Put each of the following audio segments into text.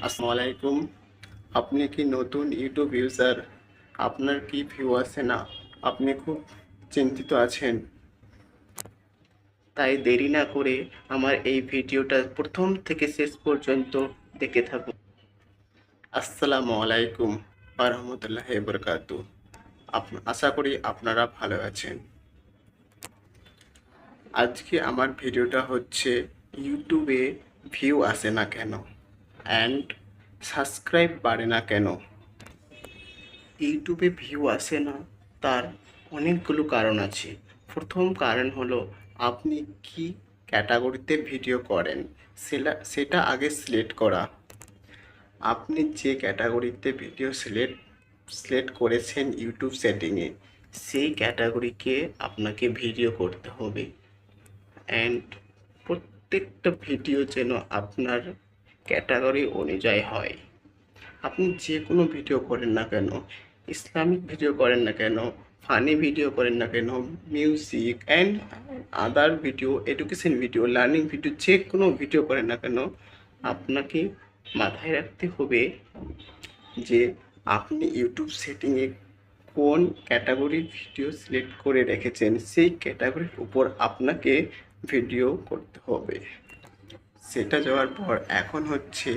আসসালামু আলাইকুম। আপনি কি নতুন ইউটিউব ইউজার? আপনার কি ভিউ আসে না? আপনি খুব চিন্তিত আছেন। তাই দেরি না করে আমার এই ভিডিওটা প্রথম থেকে শেষ পর্যন্ত দেখে থাকুন। আসসালামু আলাইকুম রহমতুল্লাহ বরকাত আশা করি আপনারা ভালো আছেন। আজকে আমার ভিডিওটা হচ্ছে, ইউটিউবে ভিউ আসে না কেন? অ্যান্ড সাবস্ক্রাইব বাড়ে না কেন? ইউটিউবে ভিউ আসে না, তার অনেকগুলো কারণ আছে। প্রথম কারণ হলো, আপনি কি ক্যাটাগরিতে ভিডিও করেন সেটা সেটা আগে সিলেক্ট করা। আপনি যে ক্যাটাগরিতে ভিডিও সিলেক্ট সিলেক্ট করেছেন ইউটিউব সেটিংয়ে সেই ক্যাটাগরিকে আপনাকে ভিডিও করতে হবে। অ্যান্ড প্রত্যেকটা ভিডিও যেন আপনার ক্যাটাগরি অনুযায়ী হয়। আপনি যে কোনো ভিডিও করেন না কেন, ইসলামিক ভিডিও করেন না কেন, ফানি ভিডিও করেন না কেন, music and other video, education video, learning video, যে কোনো ভিডিও করেন না কেন, আপনাকে মাথায় রাখতে হবে যে আপনি ইউটিউব সেটিংয়ে কোন ক্যাটাগরির ভিডিও সিলেক্ট করে রেখেছেন, সেই ক্যাটাগরির উপর আপনাকে ভিডিও করতে হবে। সেটা যাওয়ার পর এখন হচ্ছে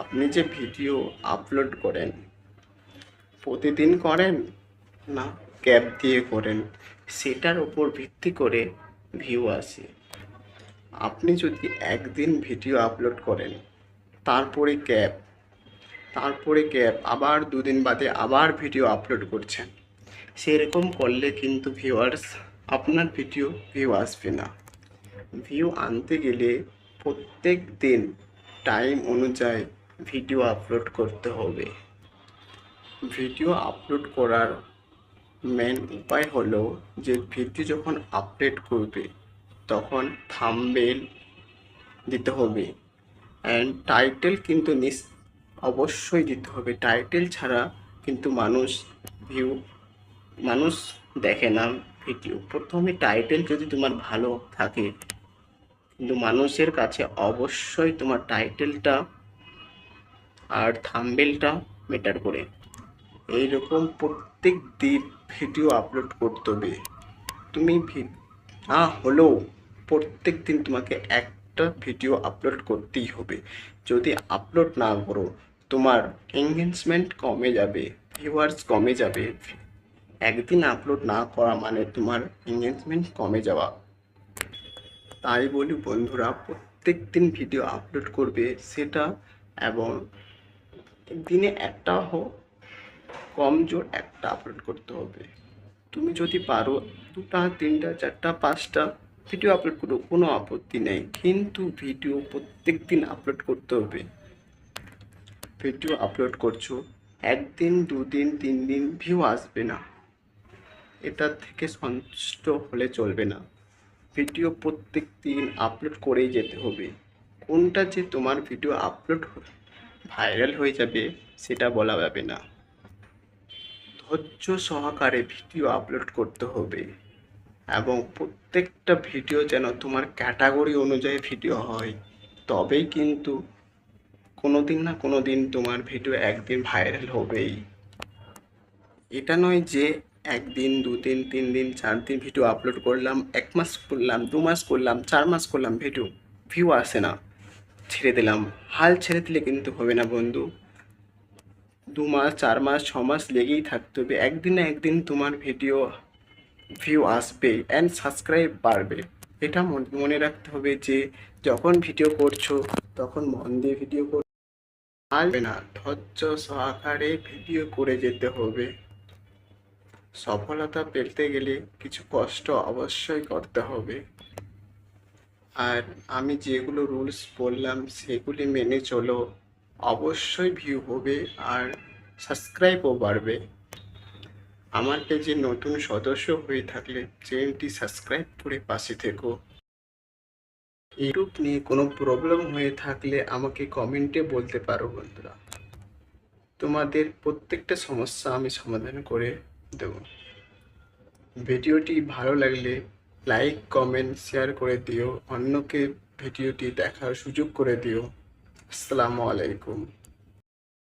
আপনি যে ভিডিও আপলোড করেন, প্রতিদিন করেন না, ক্যাব দিয়ে করেন, সেটার উপর ভিত্তি করে ভিউ আসে। আপনি যদি একদিন ভিডিও আপলোড করেন, তারপরে ক্যাব তারপরে ক্যাব, আবার দুদিন বাদে আবার ভিডিও আপলোড করছেন, সেরকম করলে কিন্তু ভিউয়ার্স আপনার ভিডিও ভিউ আসবে না। ভিউ আনতে গেলে প্রত্যেক দিন টাইম অনুযায়ী ভিডিও আপলোড করতে হবে। ভিডিও আপলোড করার মেন উপায় হলো যে ভিডিও যখন আপডেট করবে, তখন থাম্বেল দিতে হবে। অ্যান্ড টাইটেল কিন্তু নিস, অবশ্যই দিতে হবে। টাইটেল ছাড়া কিন্তু মানুষ ভিউ মানুষ দেখে না ভিডিও প্রথমে টাইটেল যদি তোমার ভালো থাকে কিন্তু মানুষের কাছে অবশ্যই তোমার টাইটেলটা আর থাম্বেলটা মেটার করে। এইরকম প্রত্যেক দিন ভিডিও আপলোড করতে হবে। তুমি না হলেও প্রত্যেক দিন তোমাকে একটা ভিডিও আপলোড করতেই হবে। যদি আপলোড না করো, তোমার এঙ্গেজমেন্ট কমে যাবে ভিউয়ার্স কমে যাবে। একদিন আপলোড না করা মানে তোমার এঙ্গেজমেন্ট কমে যাওয়া। তাই বলি বন্ধুরা প্রত্যেক দিন ভিডিও আপলোড করবে সেটা এবং দিনে একটা হোক কম জোর একটা আপলোড করতে হবে। তুমি যদি পারো, দুটা, তিনটা, চারটা, পাঁচটা ভিডিও আপলোড করো, কোনো আপত্তি নেই। কিন্তু ভিডিও প্রত্যেক দিন আপলোড করতে হবে। ভিডিও আপলোড করছ, একদিন, দুদিন তিন দিন ভিউ আসবে না। এটার থেকে সন্তুষ্ট হলে চলবে না। ভিডিও প্রত্যেক দিন আপলোড করেই যেতে হবে। কোনটা যে তোমার ভিডিও আপলোড ভাইরাল হয়ে যাবে, সেটা বলা যাবে না। ধৈর্য সহকারে ভিডিও আপলোড করতে হবে। এবং প্রত্যেকটা ভিডিও যেন তোমার ক্যাটাগরি অনুযায়ী ভিডিও হয়, তবেই কিন্তু কোনো দিন না কোনো দিন তোমার ভিডিও একদিন ভাইরাল হবেই। এটা নয় যে একদিন দুদিন তিন দিন, চার দিন ভিডিও আপলোড করলাম, এক মাস করলাম, দু মাস করলাম, চার মাস করলাম ভিডিও ভিউ আসে না। ছেড়ে দিলাম। হাল ছেড়ে দিলে কিন্তু হবে না বন্ধু। দু মাস, চার মাস, ছ মাস লেগেই থাকতে হবে। একদিন না একদিন তোমার ভিডিও ভিউ আসবে অ্যান্ড সাবস্ক্রাইব বাড়বে। এটা মন- রাখতে হবে যে যখন ভিডিও করছ, তখন মন দিয়ে ভিডিও কর আসবে না, ধৈর্য সহকারে ভিডিও করে যেতে হবে। সফলতা পেতে গেলে কিছু কষ্ট অবশ্যই করতে হবে। আর আমি যেগুলো রুলস বললাম, সেগুলি মেনে চলো। অবশ্যই ভিউ হবে আর সাবস্ক্রাইবও বাড়বে। আমার পেজে নতুন সদস্য হয়ে থাকলে চ্যানেলটি সাবস্ক্রাইব করে পাশে থেকো। ইউটিউব নিয়ে কোনো প্রবলেম হয়ে থাকলে আমাকে কমেন্টে বলতে পারো বন্ধুরা। তোমাদের প্রত্যেকটা সমস্যা আমি সমাধান করে দেব ভিডিওটি ভালো লাগলে লাইক, কমেন্ট, শেয়ার করে দিও। অন্যকে ভিডিওটি দেখার সুযোগ করে দিও। আসসালামু আলাইকুম।